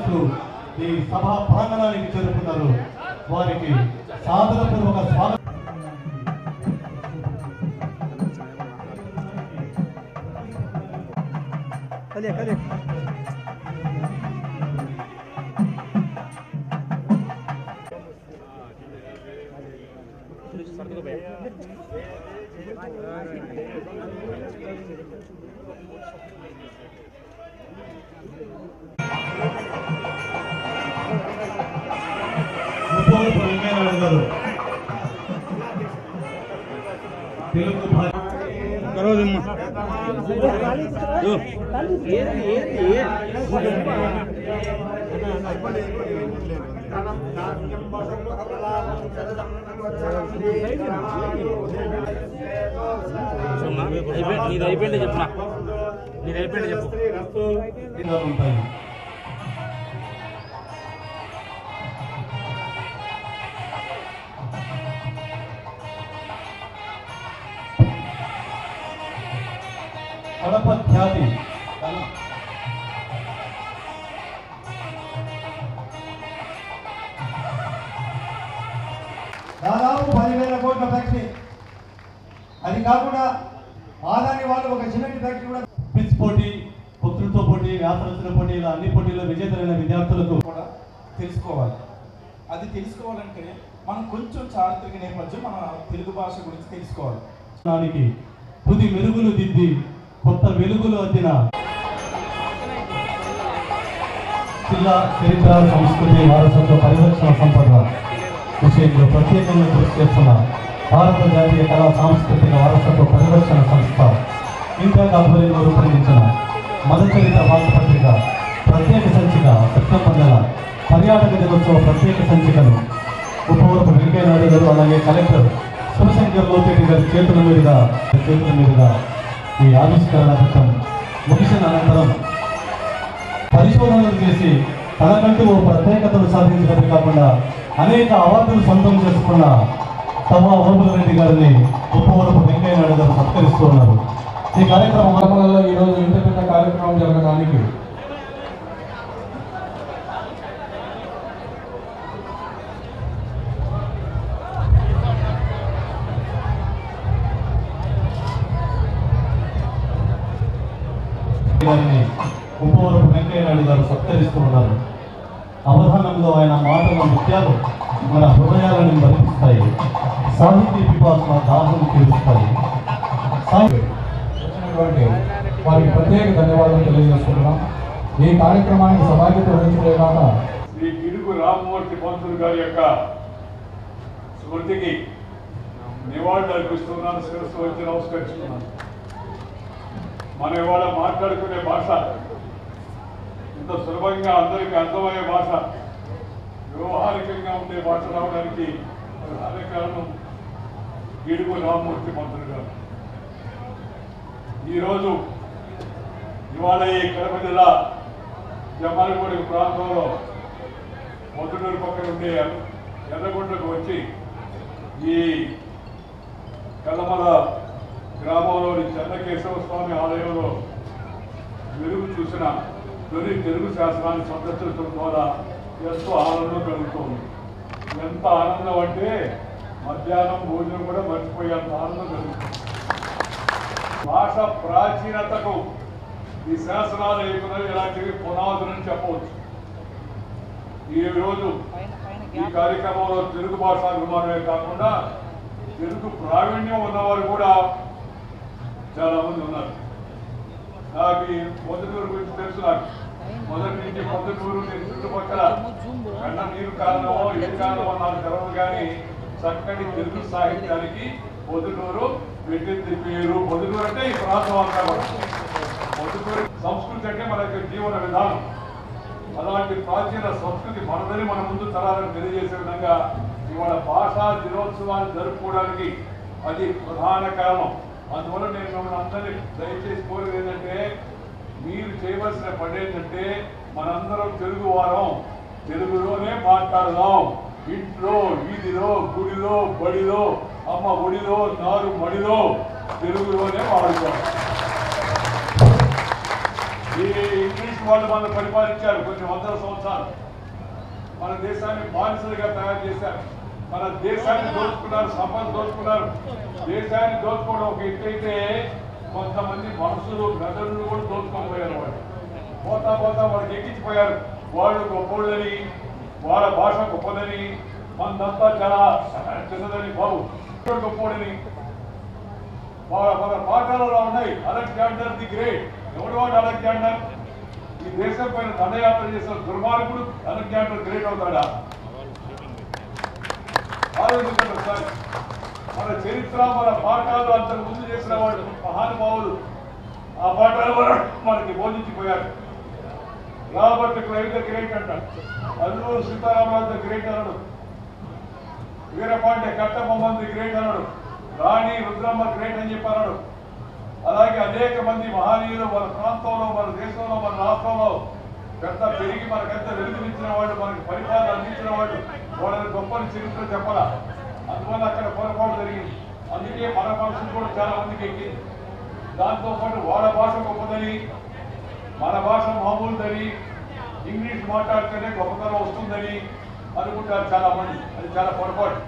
సదస్సులు ఈ సభా ప్రాంగణానికి చేరుకున్నారు వారికి సాధనపూర్వక స్వాగతం Cadê, cadê? పిల్లలు తెలుగు నీది అయిపోయింది చెప్పు నీది అయిపోయింది చెప్పు ఉంటాయి కడప ఖ్యాతి దాదాపు పదివేల కోట్ల ఫ్యాక్టరీ. అది కాకుండా ఆదాని వాళ్ళు ఒక సిమెంట్ ఫ్యాక్టరీ కూడా క్విజ్ పోటీ వక్తృత్వ పోటీ వ్యాసరచన పోటీ ఇలా అన్ని పోటీల్లో విజేతలైన విద్యార్థులకు కూడా తెలుసుకోవాలి. అది తెలుసుకోవాలంటే మనం కొంచెం చారిత్రక నేపథ్యం మన తెలుగు భాష గురించి తెలుసుకోవాలి. దానికి తుది మెరుగులు దిద్ది కొత్త వెలుగులు అద్దిన జిల్లా చరిత్ర సంస్కృతి వారసత్వ పరిరక్షణ సంపద విషయంలో ప్రత్యేకంగా కృషి చేస్తున్న భారత జాతీయ కళా సాంస్కృతిక వారసత్వ పరిరక్షణ సంస్థ ఇంకా ఆధ్వర్యంలో రూపొందించిన మన చరిత్ర వార్తపత్రిక ప్రత్యేక సంచిక సెప్టెంబర్ నెల పర్యాటక దినోత్సవ ప్రత్యేక సంచికను ఉపవరపు వెంకయ్య నాయుడు గారు అలాగే కలెక్టర్ శివశంకర్ లోకేటి గారి చేతుల మీదుగా చేతుల మీదుగా ఈ ఆవిష్కరణ ఘట్టం ముగిసిన అనంతరం పరిశోధనలు చేసి తనకంటూ ఓ ప్రత్యేకతను సాధించడమే కాకుండా అనేక అవార్డులు సొంతం చేసుకున్న తమా ఓపులరెడ్డి గారిని ఉపవరపు వెంకయ్యనాయుడు గారు సత్కరిస్తూ ఉన్నారు. ఈ కార్యక్రమం ఈ ఈరోజు ఇంత పెద్ద కార్యక్రమం జరగడానికి గారిని ఉపవరపు వెంకయ్యనాయుడు గారు సత్కరిస్తూ ఉన్నారు అవధానంలో ఆయన మాటల ముత్యాలు మన హృదయాలను మరిపిస్తాయి సాహితీ పిపాసన దాహం తీరుస్తాయి. వచ్చినటువంటి వారికి ప్రత్యేక ధన్యవాదాలు తెలియజేస్తున్నాం ఈ కార్యక్రమానికి సభాధ్యత వహించడే కాక శ్రీ గిడుగు రామ్మూర్తి పంతులు గారి యొక్క స్మృతికి నివాళులు అర్పిస్తున్నాను. శిరస్సు వచ్చి నమస్కరిస్తున్నాను. మన ఇవాళ మాట్లాడుకునే భాష ఇంత సులభంగా అందరికీ అర్థమయ్యే భాష వ్యవహారికంగా ఉండే భాష రావడానికి అదే కారణం గిడుగు రామమూర్తి మంత్రులు గారు. ఈరోజు ఇవాళ ఈ కడప జిల్లా జమ్మలపూడి ప్రాంతంలో మొదటూరు పక్కన ఉండే ఎర్రగొండకు వచ్చి ఈ కల్లమల గ్రామంలోని చెన్నకేశవ స్వామి ఆలయంలో వెలుగు చూసిన తొలి తెలుగు శాస్త్రాన్ని సందర్శించడం ద్వారా ఎంతో ఆనందం కలుగుతుంది. ఎంత ఆనందం అంటే మధ్యాహ్నం భోజనం కూడా మర్చిపోయేంత ఆనందం కలుగుతుంది. భాష ప్రాచీనతకు ఈ శాసనాలు ఇలాంటివి పునాదులని చెప్పవచ్చు. ఈ రోజు ఈ కార్యక్రమంలో తెలుగు భాష అభిమానమే కాకుండా తెలుగు ప్రావీణ్యం ఉన్నవారు కూడా చాలా మంది ఉన్నారు. నాకు పొద్దుటూరు గురించి తెలుసు నాకు. మొదటి నుంచి పొద్దుటూరు నేను చుట్టుపక్కల కన్నా నీరు కారణమో ఏ కారణమో నాకు తెలవదు కానీ చక్కటి తెలుగు సాహిత్యానికి పొద్దుటూరు పెట్టింది పేరు పొద్దుటూరు అంటే ఈ ప్రాంతం అంతా పొద్దుటూరు సంస్కృతి అంటే మన యొక్క జీవన విధానం. అలాంటి ప్రాచీన సంస్కృతి మనదని మన ముందు తరాలను తెలియజేసే విధంగా ఇవాళ భాషా దినోత్సవాన్ని జరుపుకోవడానికి అది ప్రధాన కారణం. అందువల్ల నేను మిమ్మల్ని అందరినీ దయచేసి కోరేది ఏంటంటే మీరు చేయవలసిన పని ఏంటంటే మనందరం తెలుగు వారం తెలుగులోనే మాట్లాడదాం. ఇంట్లో వీధిలో గుడిలో బడిలో అమ్మ ఒడిలో నారు మడిలో తెలుగులోనే మాట్లాడుతాం ఈ ఇంగ్లీష్ వాళ్ళు మనం పరిపాలించారు కొన్ని వందల సంవత్సరాలు. మన దేశాన్ని బానిసలుగా తయారు చేశారు. మన దేశాన్ని దోచుకున్నారు సంపద దోచుకున్నారు. దేశాన్ని దోచుకోవడం ఒక ఎత్తు కొంతమంది మనుషులు ప్రజలను కూడా దోచుకోకపోయారు వాళ్ళు. పోతా పోతా వాళ్ళకి ఎక్కించిపోయారు. వాళ్ళు గొప్పోళ్ళని వాళ్ళ భాష గొప్పదని మనదంతా చాలా చిన్నదని బాబు. గొప్పోడని వాళ్ళ మన పాఠాలలో ఉన్నాయి. Alexander the great. ఎవడు వాడు అలెగ్జాండర్? ఈ దేశం పైన దండయాత్ర చేసిన దుర్మార్గుడు అలెగ్జాండర్ గ్రేట్ అవుతాడా? ఆలోచించండి ఒకసారి మన చరిత్ర మన పాఠాలు అంతకు ముందు చేసిన వాడు మహానుభావులు. ఆ పాఠాలు కూడా మనకి బోధించిపోయారు. రాబర్ట్ క్లైవ్ ద గ్రేట్ అంటారు అల్లూరు సీతారామరాజు ద గ్రేట్ అనడు. వీరపాండే కట్టబొమ్మన్ ది గ్రేట్ అనడు. రాణి రుద్రమ్మ గ్రేట్ అని చెప్పన్నాడు అలాగే అనేక మంది మహనీయులు మన ప్రాంతంలో మన దేశంలో మన రాష్ట్రంలో పెద్ద పెరిగి మనకెంత వెలుగునిచ్చిన వాళ్ళు మనకి పరిపాలన అందించిన వాళ్ళు వాళ్ళని గొప్ప చరిత్ర చెప్పాలా? అందువల్ల అక్కడ పొరపాటు జరిగింది. అందుకే మన భాష కూడా చాలా మందికి ఎక్కింది. దాంతో పాటు వాళ్ళ భాష గొప్పదని మన భాష మామూలుదని ఇంగ్లీష్ మాట్లాడితేనే గొప్పతనం వస్తుందని అనుకుంటారు చాలా మంది అది చాలా పొరపాటు.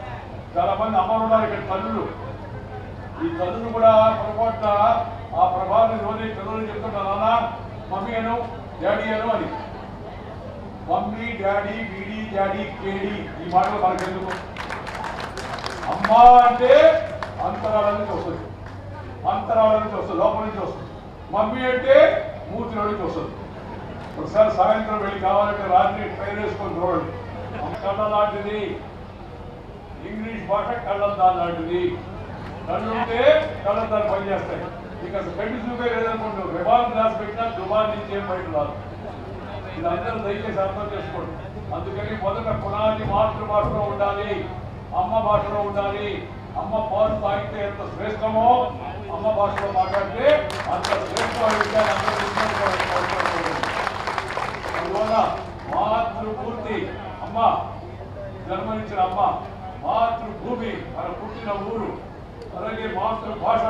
చాలా మంది అమ్మలు ఉన్నారు ఇక్కడ తల్లులు. ఈ తల్లులు కూడా పొరపాటున ఆ ప్రభావం రోజు పిల్లలు చెప్తుంటారు నాన్న మమ్మీ అను డాడీ అను అని. మమ్మీ డాడీ వీడి డాడీ కేడి ఈ మాటలు మనకెందుకు? అమ్మ అంటే అంతరాల నుంచి వస్తుంది. అంతరాల నుంచి వస్తుంది లోపల నుంచి వస్తుంది. మమ్మీ అంటే మూర్తి నుంచి వస్తుంది. ఒకసారి సాయంత్రం వెళ్ళి కావాలంటే రాత్రి ట్రైన్ వేసుకొని చూడండి. కళ్ళ లాంటిది. ఇంగ్లీష్ భాష కళ్ళద్దాలు లాంటిది. కళ్ళు ఉంటే కళ్ళద్దాలు పనిచేస్తాయి. ఇక అసలు కంటి చూపే లేదనుకోండి రిబాన్ గ్లాస్ పెట్టినా దుబాన్ నుంచి ఏం బయట రాదు. ఇది అందరూ దయచేసి అర్థం చేసుకోండి. అందుకని మొదట పునాది మాతృభాషలో ఉండాలి అమ్మ భాషలో ఉండాలి. అమ్మ పాలు తాగితే ఎంత శ్రేష్టమో అమ్మ భాషలో మాట్లాడితే అంత శ్రేష్టమైన విషయాలు అందరూ గుర్తుంచుకోవాలి. అందువల్ల మాతృపూర్తి అమ్మ జన్మనిచ్చిన అమ్మ మాతృభూమి మన పుట్టిన ఊరు అలాగే మాతృభాష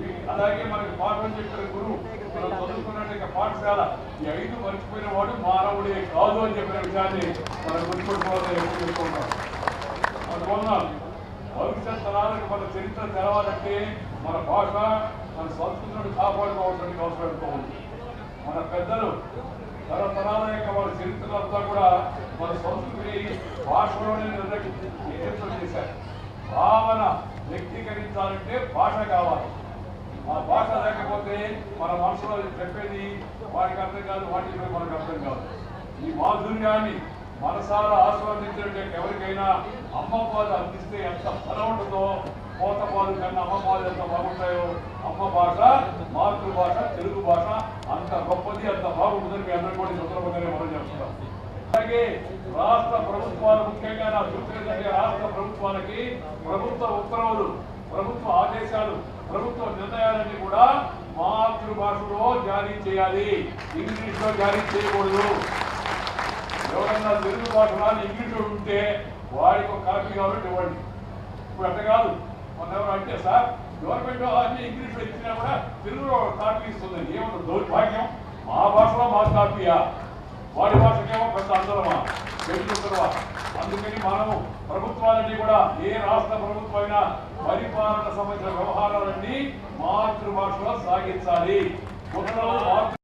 ఈ- అలాగే మనకి పాఠం చెప్పిన గురువు మనం చదువుకున్నట్టు పాఠశాల ఈ ఐదు మర్చిపోయిన వాడు మానవుడే కాదు అని చెప్పిన విషయాన్ని మనం గుర్తుపెట్టుకోవాలని ఎప్పుడు చెప్పుకుంటాం అందువల్ల భవిష్యత్ తరాలకు మన చరిత్ర తెలవాలంటే మన భాష మన సంస్కృతిని కాపాడుకోవాల్సిన అవసరం ఎంతో ఉంది. మన పెద్దలు తరతరాల యొక్క మన చరిత్ర అంతా కూడా మన సంస్కృతి భాషలోనే నిర్ణయం చేశారు. భావన వ్యక్తీకరించాలంటే భాష కావాలి. ఆ భాష లేకపోతే మన మనసులో చెప్పేది వాడికి అర్థం కాదు వాటి మనకు అర్థం కాదు. ఈ మాధుర్యాన్ని మనసారా ఆస్వాదించే ఎవరికైనా అమ్మ పాలు అందిస్తే ఎంత బలం ఉంటుందో కోత పాలు కన్నా అమ్మ పాలు ఎంత బాగుంటాయో అమ్మ భాష మాతృభాష తెలుగు భాష అంత గొప్పది అంత బాగుంటుందని మీ అందరూ కూడా ఈ సందర్భంగానే మనం చెప్తున్నాం. అలాగే రాష్ట్ర ప్రభుత్వాలు ముఖ్యంగా నా దృష్టి రాష్ట్ర ప్రభుత్వాలకి ప్రభుత్వ ఉత్తర్వులు ప్రభుత్వ ఆదేశాలు ప్రభుత్వ నిర్ణయాలన్నీ కూడా మాతృభాషలో జారీ చేయాలి. ఇంగ్లీష్లో జారీ చేయకూడదు. ఎవరన్నా తెలుగు భాష రాని ఇంగ్లీష్ ఉంటే వాడికి ఒక కాపీ కాబట్టి ఇవ్వండి. ఇప్పుడు అట్ట కాదు. మొన్న ఎవరు అంటే సార్ గవర్నమెంట్ అన్ని ఇంగ్లీష్లో ఇచ్చినా కూడా తెలుగులో కాపీ ఇస్తుంది ఏమన్నా దౌర్భాగ్యం. మా భాషలో మా కాపీయా? వాడి భాషకేమో పెద్ద అందరమా తెలుగుతున్నవా అందుకని మనము ప్రభుత్వాలన్నీ కూడా ఏ రాష్ట్ర ప్రభుత్వం అయినా పరిపాలన సంబంధించిన వ్యవహారాలన్నీ మాతృభాషలో సాగించాలి. మొత్తం